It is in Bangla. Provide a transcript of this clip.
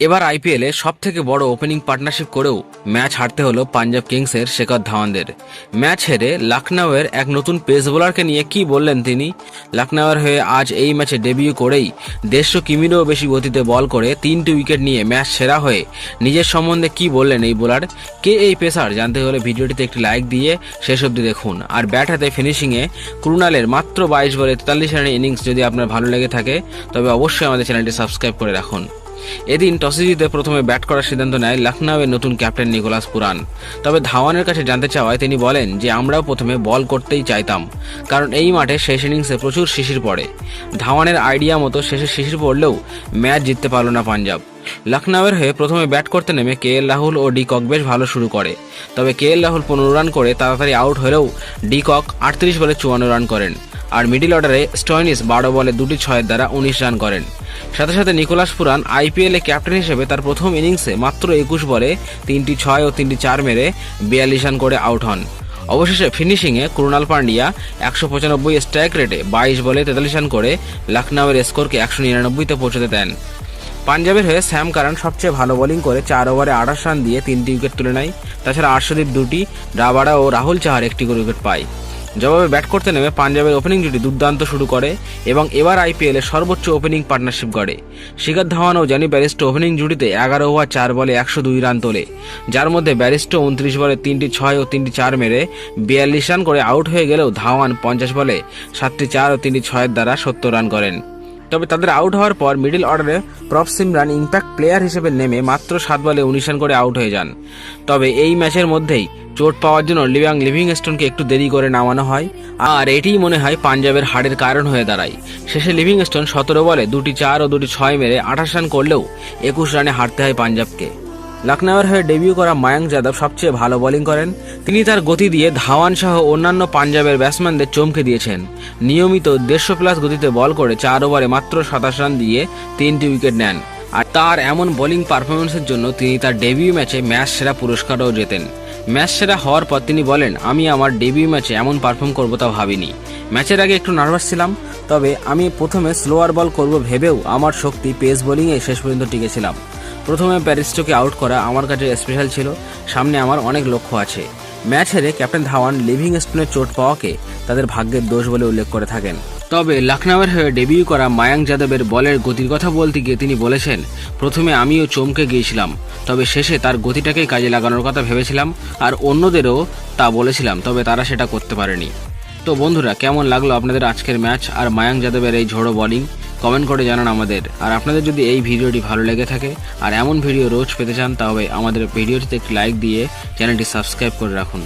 এবার আইপিএলে সব থেকে বড় ওপেনিং পার্টনারশিপ করেও ম্যাচ হারতে হলো পাঞ্জাব কিংসের শেখর ধাওয়ানদের। ম্যাচ হেরে লখনউয়ের এক নতুন পেস বোলারকে নিয়ে কি বললেন তিনি? লখনউয়ের হয়ে আজ এই ম্যাচে ডেবিউ করেই দেড়শো কিমিরও বেশি গতিতে বল করে তিনটি উইকেট নিয়ে ম্যাচ সেরা হয়ে নিজের সম্বন্ধে কি বললেন এই বোলার কে এই পেসার? জানতে হলে ভিডিওটিতে একটি লাইক দিয়ে শেষ অবধি দেখুন। আর ব্যাট হাতে ফিনিশিংয়ে ক্রুনালের মাত্র বাইশ বলে তেতাল্লিশ রানের ইনিংস যদি আপনার ভালো লেগে থাকে, তবে অবশ্যই আমাদের চ্যানেলটি সাবস্ক্রাইব করে রাখুন। এদিন টসে জিতে প্রথমে ব্যাট করার সিদ্ধান্ত নেয় লখনউয়ের নতুন ক্যাপ্টেন নিকোলাস পুরান। তবে ধাওয়ানের কাছে জানতে চাওয়ায় তিনি বলেন যে, আমরাও প্রথমে বল করতেই চাইতাম, কারণ এই মাঠে শেষ ইনিংসে প্রচুর শিশির পড়ে। ধাওয়ানের আইডিয়া মতো শেষে শিশির পড়লেও ম্যাচ জিততে পারল না পাঞ্জাব। লখনউয়ের হয়ে প্রথমে ব্যাট করতে নেমে কে এল রাহুল ও ডি কক বেশ ভালো শুরু করে। তবে কে এল রাহুল পনেরো রান করে তাড়াতাড়ি আউট হলেও ডি কক আটত্রিশ বলে চুয়ান্ন রান করেন। আর মিডিল অর্ডারে স্টয়নিস বারো বলে দুটি ছয়ের দ্বারা উনিশ রান করেন। সাথে সাথে নিকোলাস পুরান আইপিএলে ক্যাপ্টেন হিসেবে তার প্রথম ইনিংসে মাত্র একুশ বলে তিনটি ছয় ও তিনটি চার মেরে বিয়াল্লিশ রান করে আউট হন। অবশেষে ফিনিশিংয়ে কুরুনাল পান্ডিয়া একশো পঁচানব্বই স্ট্রাইক রেটে বাইশ বলে তেতাল্লিশ রান করে লখনউয়ের স্কোরকে একশো নিরানব্বইতে পৌঁছতে দেন। পাঞ্জাবের হয়ে স্যাম কারান সবচেয়ে ভালো বোলিং করে চার ওভারে আঠাশ রান দিয়ে তিনটি উইকেট তুলে নেয়। তাছাড়া আর্শদীপ দুটি, রাবাডা ও রাহুল চাহার একটি করে উইকেট পায়। জবাবে ব্যাট করতে নেমে পাঞ্জাবের ওপেনিং জুটি দুর্দান্ত শুরু করে এবং এবার আইপিএলে সর্বোচ্চ ওপেনিং পার্টনারশিপ গড়ে। শিখর ধাওয়ান ও জানি ব্যারিস্টো ওপেনিং জুটিতে এগারো ওভার চার বলে একশো দুই রান তোলে। যার মধ্যে ব্যারিস্টো উনত্রিশ বলে তিনটি ছয় ও তিনটি চার মেরে বিয়াল্লিশ রান করে আউট হয়ে গেলেও ধাওয়ান পঞ্চাশ বলে সাতটি চার ও তিনটি ছয়ের দ্বারা সত্তর রান করেন। তবে তাদের আউট হওয়ার পর মিডিল অর্ডারে প্রফ সিমরান ইম্প্যাক্ট প্লেয়ার হিসেবে নেমে মাত্র সাত বলে উনিশ রান করে আউট হয়ে যান। তবে এই ম্যাচের মধ্যেই চোট পাওয়ার জন্য লিভিং লিভিংস্টোনকে একটু দেরি করে নামানো হয়। আর এটিই মনে হয় পাঞ্জাবের হারের কারণ হয়ে দাঁড়ায়। শেষে লিভিংস্টোন সতেরো বলে দুটি চার ও দুটি ছয় মেরে আঠাশ রান করলেও একুশ রানে হারতে হয় পাঞ্জাবকে। লখনউয়ের হয়ে ডেবিউ করা মায়াঙ্ক যাদব সবচেয়ে ভালো বোলিং করেন। তিনি তার গতি দিয়ে ধাওয়ান সহ অন্যান্য পাঞ্জাবের ব্যাটসম্যানদের চমকে দিয়েছেন। নিয়মিত দেড়শো প্লাস গতিতে বল করে চার ওভারে মাত্র সাতাশ রান দিয়ে তিনটি উইকেট নেন। আর তার এমন বোলিং পারফরমেন্সের জন্য তিনি তার ডেবিউ ম্যাচে ম্যাচ সেরা পুরস্কারও জেতেন। ম্যাচ সেরা হওয়ার পর তিনি বলেন, আমি আমার ডেবিউ ম্যাচে এমন পারফর্ম করব তা ভাবিনি। ম্যাচের আগে একটু নার্ভাস ছিলাম, তবে আমি প্রথমে স্লোয়ার বল করব ভেবেও আমার শক্তি পেস বোলিংয়ে শেষ পর্যন্ত টিকেছিলাম প্রথমে প্যারিস্টোকে আউট করা আমার কাছে স্পেশাল ছিল। সামনে আমার অনেক লক্ষ্য আছে। ম্যাচ হেরে ক্যাপ্টেন ধাওয়ান লিভিং স্টোনের চোট পাওয়াকে তাদের ভাগ্যের দোষ বলে উল্লেখ করে থাকেন। তবে লখনউয়ের হয়ে ডেবিউ করা মায়াঙ্ক যাদবের বলের গতির কথা বলতে গিয়ে তিনি বলেছেন, প্রথমে আমিও চমকে গিয়েছিলাম, তবে শেষে তার গতিটাকেই কাজে লাগানোর কথা ভেবেছিলাম, আর অন্যদেরও তা বলেছিলাম, তবে তারা সেটা করতে পারেনি। তো বন্ধুরা, কেমন লাগল আপনাদের আজকের ম্যাচ আর মায়াঙ্ক যাদবের এই ঝোড়ো বোলিং কমেন্ট করে জানান আমাদের। আর আপনাদের যদি এই ভিডিওটি ভালো লেগে থাকে, আর এমন ভিডিও রোজ পেতে চান তবে আমাদের ভিডিওটিতে একটি লাইক দিয়ে চ্যানেলটি সাবস্ক্রাইব করে রাখুন।